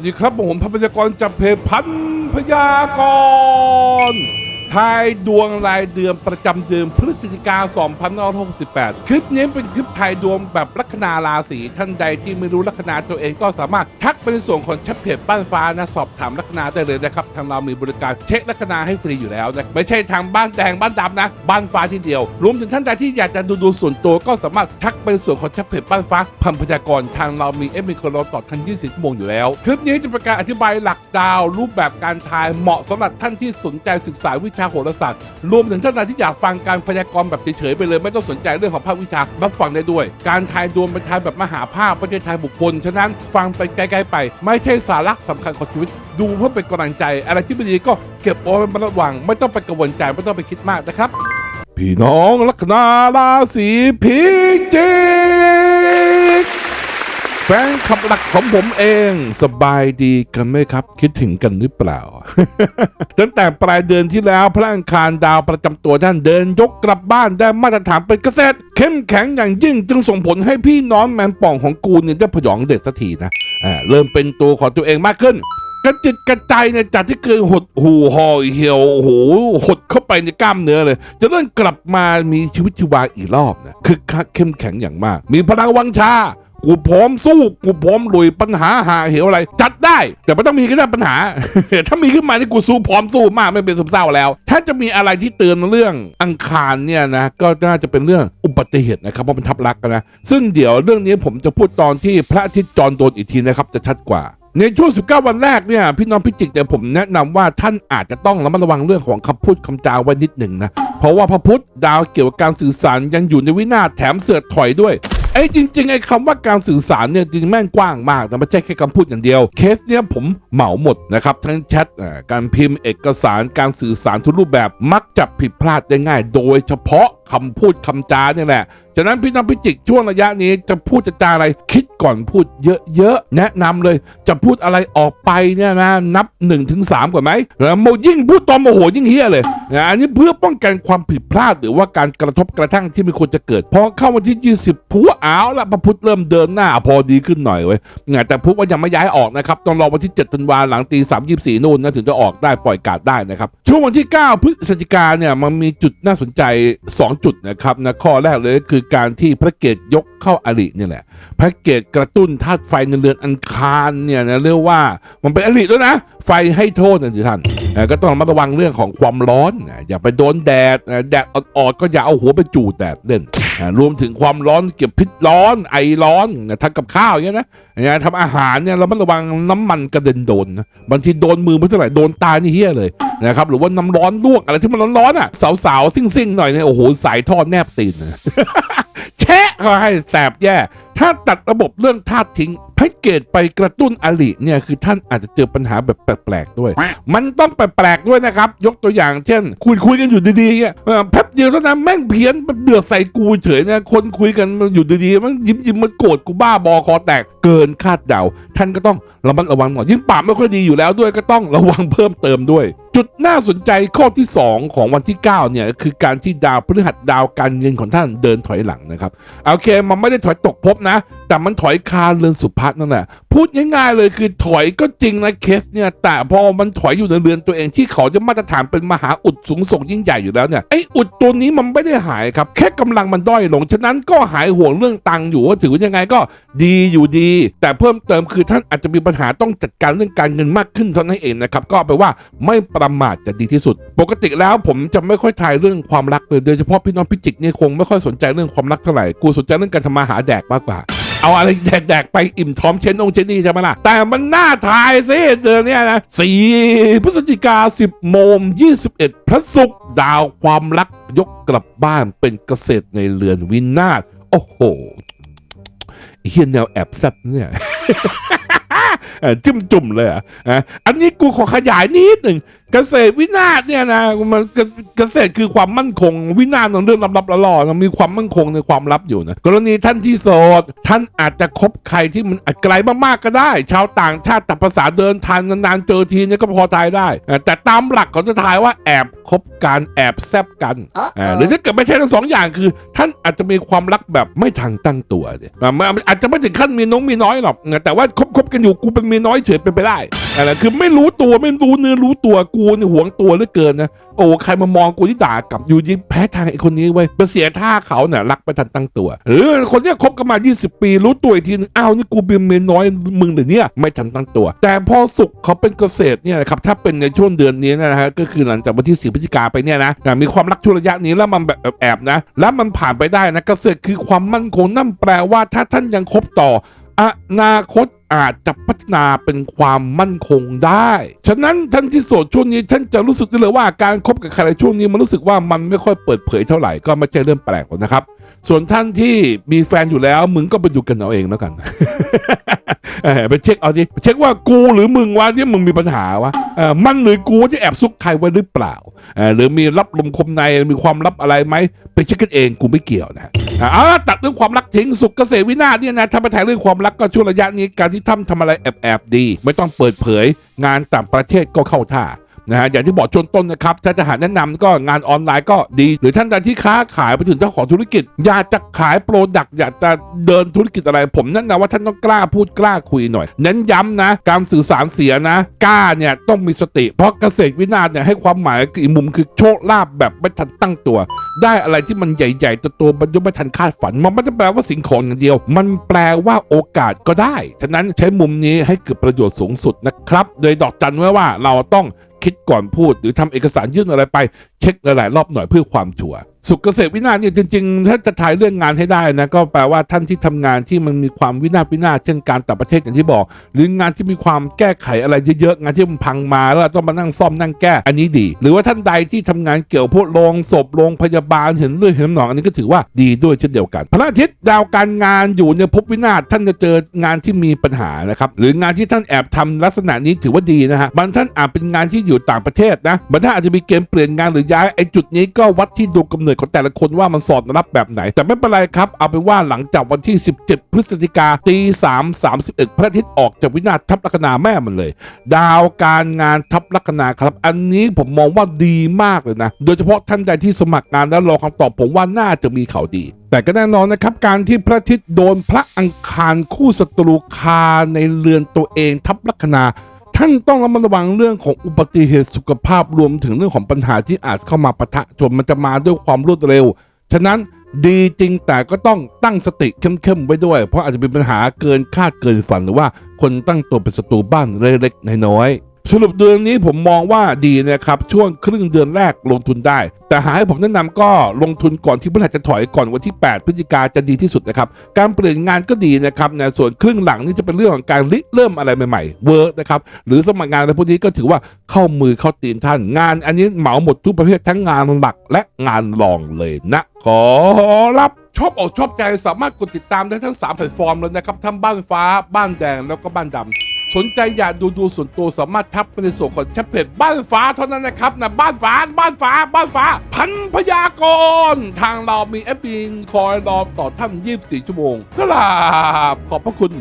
วัสดีครับผมพันพยากรจับเพจพันพยากร ทายดวงรายเดือนประจำเดือนพฤศจิกา2568 คลิปนี้เป็นคลิปทายดวงแบบลัคนาราศีท่านใดที่ไม่รู้ลัคนาตัวเองก็สามารถทักไปในส่วนของแชทเพจบ้านฟ้านะ สอบถามลัคนาได้เลยนะครับ ทางเรามีบริการเช็คลัคนาให้ฟรีอยู่แล้วนะไม่ใช่ทางบ้านแดงบ้านดำนะ บ้านฟ้าที่เดียว รวมถึงท่านใดที่อยากจะดูดวงส่วนตัวก็สามารถทักไปในส่วนของแชทเพจบ้านฟ้าพันพยากรทางเรามีเอฟมีคนรอตอบทัน24ชั่วโมงอยู่แล้ว คลิปนี้จะเป็นการอธิบายหลักดาวรูปแบบการทายเหมาะสำหรับท่านที่สนใจศึกษาวิชาโหราศาสตร์ รวมถึงท่านใดที่อยากฟังการพยากรณ์แบบเฉยๆไปเลย ไม่ต้องสนใจเรื่องของภาควิชารับฟังได้ด้วย การทายดวงเป็นทายแบบมหาภาคไม่ใช่ทายบุคคล ฉะนั้นฟังไปไกลๆไป ไม่ใช่สาระสำคัญของชีวิต ดูเพื่อเป็นกำลังใจ อะไรที่ไม่ดีก็เก็บเอาไว้ระวัง ไม่ต้องไปกังวลใจไม่ต้องไปคิดมากนะครับ พี่น้องลัคนาราศีพิจิก แฟนคลับหลักของผมเอง สบายดีกันไหมครับ คิดถึงกันหรือเปล่า ตั้งแต่ปลายเดือนที่แล้ว พระอังคารดาวประจำตัวท่านเดินยกกลับบ้านได้มาตรฐานเป็นเกษตร เข้มแข็งอย่างยิ่งจึงส่งผลให้พี่น้องแมนป่องของกูเนี่ยได้พยองเด็ดสักทีนะอ่าเริ่มเป็นตัวของตัวเองมากขึ้นกระจิตกระใจเนี่ยจากที่เคยหดหูห่อเหี่ยวโอ้โหหดเข้าไปในกล้ามเนื้อเลย จะเริ่มกลับมามีชีวิตชีวาอีกรอบนะคึกคักเข้มแข็งอย่างมาก มีพลังวังชา กูพร้อมสู้กูพร้อมลุยปัญหาหาเหวอะไร จัดได้ แต่ไม่ต้องมีก็ได้ปัญหา ถ้ามีขึ้นมานี่กูสู้พร้อมสู้มากไม่เป็นซึมเศร้าแล้ว ถ้าจะมีอะไรที่เตือนเรื่องอังคารเนี่ยนะก็น่าจะเป็นเรื่องอุบัติเหตุนะครับเพราะมันทับลักกันนะซึ่งเดี๋ยวเรื่องนี้ผมจะพูดตอนที่พระอาทิตย์จรโดนอีกทีนะครับจะชัดกว่าในช่วง 19 วันแรกเนี่ยพี่น้องพิจิกแต่ยผมแนะนำว่าท่านอาจจะต้องระมัดระวังเรื่องของคำพูดคำจาไว้นิดหนึ่งนะ เพราะว่าพระพุธดาวเกี่ยวกับการสื่อสารยังอยู่ในวินาศแถมเสือถอยด้วย อ้จริงๆไอ้คำว่าการสื่อสารเนี่ยจริงแม่งกว้างมากแต่ไม่ใช่แค่คำพูดอย่างเดียว เคสเนี่ยผมเหมาหมดนะครับทั้งแชทอ่าการพิมพ์เอกสารการสื่อสารทุกรูปแบบมักจะผิดพลาดได้ง่าย โดยเฉพาะ คำพูดคำจาเนี่ยแหละฉะนั้นพี่น้องพิจิกช่วงระยะนี้จะพูดจะจาอะไรคิดก่อนพูดเยอะๆ แนะนำเลย จะพูดอะไรออกไปเนี่ยนะนับ1นถึงสก่อนไหมแล้วโมยิ่งพูดตอนโมโหยิ่งเฮี้ยเลยนะอันนี้เพื่อป้องกันความผิดพลาดหรือว่าการกระทบกระทั่งที่ม่ควรจะเกิดพอเข้าวันที่ 20ผัวอ้าวละพระพุธเริ่มเดินหน้าพอดีขึ้นหน่อยเว้ยนะแต่พุธว่ายังไม่ย้ายออกนะครับต้องรอวันที่7ธันวาหลังตีสามยี่สี่นู่นนะถึงจะออกได้ปล่อยกาดได้นะครับช่วงวันที่ 9 พฤศจิกาเนี่ยมันมีจุดน่าสนใจ 2จุดนะครับนะข้อแรกเลยคือการที่พระเกตยกเข้าอริเนี่ยแหละพระเกตกระตุ้นธาตุไฟในเรือนอันคารเนี่ยนะเรียกว่ามันเป็นอริด้วยนะ ไฟให้โทษนะท่านก็ต้องระมัดระวังเรื่องของความร้อน อย่าไปโดนแดดแดดอ่อนๆก็อย่าเอาหัวไปจูดแดดเล่น รวมถึงความร้อนเกี่ยวกับพิษร้อนไอร้อนนะทำกับข้าวอย่างเงี้ยนะนะทำอาหารเนี่ยเรามัดระวังน้ำมันกระเด็นโดนนะบางทีโดนมือไม่เท่าไหร่โดนตานี่เฮี้ยเลยนะครับหรือว่าน้ำร้อนลวกอะไรที่มันร้อนๆอะสาวๆซิ่งๆหน่อยเนี่ยโอ้โหสายทอดแนบตีนนะแชะเขาให้แสบแย่ ถ้าตัดระบบเรื่องธาตุทิ้ง แพ็กเกจไปกระตุ้นอลิเนี่ยคือท่านอาจจะเจอปัญหาแบบแปลกๆด้วย มันต้องแปลกๆด้วยนะครับ ยกตัวอย่างเช่น คุยคุยกันอยู่ดีๆเนี่ยเออแป๊บเดียวเท่านั้นแม่งเพี้ยนเดือดใส่กูเฉยนะคนคุยกันอยู่ดีๆมันยิ้มยิ้มๆมันโกรธกูบ้าบอคอแตกเกินคาดเดา ท่านก็ต้องระมัดระวังหน่อยยิ่งปากไม่ค่อยดีอยู่แล้วด้วยก็ต้องระวังเพิ่มเติมด้วย จุดน่าสนใจข้อที่ 2 ของวันที่ 9 เนี่ย คือการที่ดาวพฤหัสดาวการเงินของท่านเดินถอยหลังนะครับโอเคมันไม่ได้ถอยตกภพนะ แต่มันถอยคาเรือนสุภาษนั่นแหละพูดง่ายๆเลยคือถอยก็จริงนะเคสเนี่ยแต่พอมันถอยอยู่ในเรือนตัวเองที่เขาจะมาตรฐานเป็นมหาอุดสูงส่งยิ่งใหญ่อยู่แล้วเนี่ยไอ้อุดตัวนี้มันไม่ได้หายครับ แค่กำลังมันด้อยลง ฉะนั้นก็หายห่วงเรื่องตังค์อยู่ว่าถือว่ายังไงก็ดีอยู่ดี แต่เพิ่มเติมคือท่านอาจจะมีปัญหาต้องจัดการเรื่องการเงินมากขึ้นเท่านั้นเองนะครับก็แปลว่าไม่ประมาทจะดีที่สุด ปกติแล้วผมจะไม่ค่อยทายเรื่องความรักเลยโดยเฉพาะพี่น้องพิจิกเนี่ยคงไม่ค่อยสนใจเรื่องความรักเท่าไหร่กูสนใจเรื่องการทำมาหาแดกมากกว่า เอาอะไรแดกๆ ไปอิ่มท้อมเชนองเชนนี่ใช่ไหมล่ะ แต่มันน่าทายสิเดือนนี้นะสี่พฤศจิกาสิบโมงยี่สิบเอ็ดพระศุกร์ดาวความรักยกกลับบ้านเป็นเกษตรในเรือนวินาศโอ้โหเฮียแนวแอบแซบเนี่ยจิ้มจุ่มเลยอะอันนี้กูขอขยายนิดหนึ่ง เกษตรวินาศเนี่ยนะมันเกเกษตรคือความมั่นคง วินาศของเรื่องลับๆล่อๆนะมีความมั่นคงในความลับอยู่นะกรณีท่านที่โสดท่านอาจจะคบใครที่มันอาจไกลมากๆก็ได้ ชาวต่างชาติตัดภาษาเดินทางนานๆเจอทีเนี่ยก็พอทายได้อะแต่ตามหลักเขาจะทายว่าแอบคบกันแอบแซบกันอ๋ออ่าหรือถ้าเกิดไม่ใช่ทั้งสองอย่างคือ ท่านอาจจะมีความรักแบบไม่ทันตั้งตัวเนี่ยอ่ามันอาจจะไม่ถึงขั้นมีน้องมีน้อยหรอกนะแต่ว่าคบคบกันอยู่กูเป็นเมียน้อยเฉยเป็นไปได้อะไรคือไม่รู้ตัวไม่รู้เนื้อรู้ตัวกูเนี่หวงตัวเหลือเกินนะโอ้ใครมามองกูที่ด่ากลับอยู่ดีแพ้ทางไอ้คนนี้ไว้ไปเสียท่าเขาเนี่ยรักไม่ทันตั้งตัวหรือคนเนี้ยคบกันมา 20 ปี รู้ตัวอีกทีนึงอ้าวนี่กูเป็นเมียน้อยมึงเดี๋ยวนี้ไม่ทันตั้งตัว แต่พอสุขเขาเป็นเกษตรเนี่ยนะครับถ้าเป็นในช่วงเดือนนี้นะฮะก็คือหลังจากวันที่4พฤศจิกาไปเนี่ยนะมีความรักช่วงระยะนี้แล้วมันแบบแอบนะ แล้วมันผ่านไปได้นะเกษตรคือความมั่นคงนั่นแปลว่าถ้าท่านยังคบต่ออนาคต อาจจะพัฒนาเป็นความมั่นคงได้ ฉะนั้นท่านที่โสดช่วงนี้ท่านจะรู้สึกได้เลยว่าการคบกับใครช่วงนี้มันรู้สึกว่ามันไม่ค่อยเปิดเผยเท่าไหร่ก็ไม่ใช่เรื่องแปลกหรอกนะครับ ส่วนท่านที่มีแฟนอยู่แล้วมึงก็ไปดูกันเอาเองแล้วกันไปเช็คเอาดิเช็คว่ากูหรือมึงวะที่มึงมีปัญหาวะมันหรือกูที่แอบซุกใครไว้หรือเปล่าหรือมีรับลมคมในมีความลับอะไรไหมไปเช็คกันเองกูไม่เกี่ยวนะอะเอาตัดเรื่องความรักทิ้งสุขเกษตรวินาศเนี่ยนะถ้าไปถ่ายเรื่องความรักก็ช่วงระยะนี้การที่ทำทำอะไรแอบๆดี ไม่ต้องเปิดเผย งานต่างประเทศก็เข้าท่า นะฮะอย่างที่บอกชนต้นนะครับถ้าจะหาแนะนำก็งานออนไลน์ก็ดี หรือท่านใดที่ค้าขายไปถึงเจ้าของธุรกิจ อยากจะขายโปรดักต์อยากจะเดินธุรกิจอะไร ผมแนะนำว่าท่านต้องกล้าพูดกล้าคุยหน่อย เน้นย้ำนะการสื่อสารเสียนะ กล้าเนี่ยต้องมีสติ เพราะเกษตรวินาศเนี่ยให้ความหมายอีกมุมคือโชคลาภแบบไม่ทันตั้งตัว ได้อะไรที่มันใหญ่ๆตัวตัวๆมันยังไม่ทันคาดฝัน มันไม่ได้แปลว่าสิ่งของอย่างเดียว มันแปลว่าโอกาสก็ได้ฉะนั้นใช้มุมนี้ให้เกิดประโยชน์สูงสุดนะครับ โดยดอกจันไว้ว่าเราต้องคิดก่อนพูดหรือทำเอกสารยื่นอะไรไปเช็คหลายๆรอบหน่อยเพื่อความชัวร์สุขเกษตรวินาศเนี่ยจริงๆ ถ้าจะถ่ายเรื่องงานให้ได้นะก็แปลว่าท่านที่ทำงานที่มันมีความวินาศวินาศเช่นการต่างประเทศอย่างที่บอก หรืองานที่มีความแก้ไขอะไรเยอะๆงานที่มันพังมาแล้วต้องมานั่งซ่อมนั่งแก้อันนี้ดี หรือว่าท่านใดที่ทำงานเกี่ยวพวกโรงศพโรงพยาบาลเห็นเลือดเห็นหนองอันนี้ก็ถือว่าดีด้วยเช่นเดียวกัน พระอาทิตย์ดาวการงานอยู่ในภพวินาศท่านจะเจองานที่มีปัญหานะครับหรืองานที่ท่านแอบทำลักษณะนี้ถือว่าดีนะฮะบางท่านอาจเป็นงานที่อยู่ต่างประเทศนะบางท่านอาจจะมีเกณฑ์เปลี่ยนงานหรือย้ายไอ้จุดนี้ก็วัดที่ดูกำเนิดของแต่ละคนว่ามันสอดรับแบบไหน แต่ไม่เป็นไรครับ เอาเป็นว่าหลังจากวันที่ 17 พฤศจิกาตี3 31พระอาทิตย์ออกจากวินาศทับลัคนาแม่มันเลย ดาวการงานทับลัคนาครับ อันนี้ผมมองว่าดีมากเลยนะ โดยเฉพาะท่านใดที่สมัครงานแล้วรอคำตอบผมว่าน่าจะมีข่าวดีแต่ก็แน่นอนนะครับ การที่พระอาทิตย์โดนพระอังคารคู่ศัตรูคาในเรือนตัวเองทับลัคนา ท่านต้องระมัดระวังเรื่องของอุบัติเหตุสุขภาพรวมถึงเรื่องของปัญหาที่อาจเข้ามาปะทะจนมันจะมาด้วยความรวดเร็ว ฉะนั้นดีจริงแต่ก็ต้องตั้งสติเข้มๆไว้ด้วย เพราะอาจจะเป็นปัญหาเกินคาดเกินฝันหรือว่าคนตั้งตัวเป็นศัตรูบ้านเล็กๆน้อยๆ สรุปเดือนนี้ผมมองว่าดีนะครับ ช่วงครึ่งเดือนแรกลงทุนได้ แต่หาให้ผมแนะนำก็ลงทุนก่อนที่พฤหัสจะถอยก่อนวันที่ 8 พฤศจิกาจะดีที่สุดนะครับ การเปลี่ยนงานก็ดีนะครับนะส่วนครึ่งหลังนี่จะเป็นเรื่องของการริเริ่มอะไรใหม่ๆเวิร์กนะครับหรือสมัครงานอะไรพวกนี้ก็ถือว่าเข้ามือเข้าตีนท่านงาน อันนี้เหมาหมดทุกประเภททั้งงานหลักและงานรองเลยนะขอรับชอบอกชอบใจสามารถกดติดตามได้ทั้ง 3 แพลตฟอร์มเลยนะครับทั้งบ้านฟ้าบ้านแดงแล้วก็บ้านดำ สนใจอยากดูดูส่วนตัวสามารถทักไปในส่วนของแชทเพจบ้านฟ้าเท่านั้นนะครับนะบ้านฟ้าบ้านฟ้า บ้านฟ้า พันพยากรณ์ทางเรามีแอปบินคอยรอต่อท่าน 24 ชั่วโมงก็ลาบขอบพระคุณ